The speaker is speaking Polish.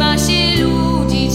ma się ludzi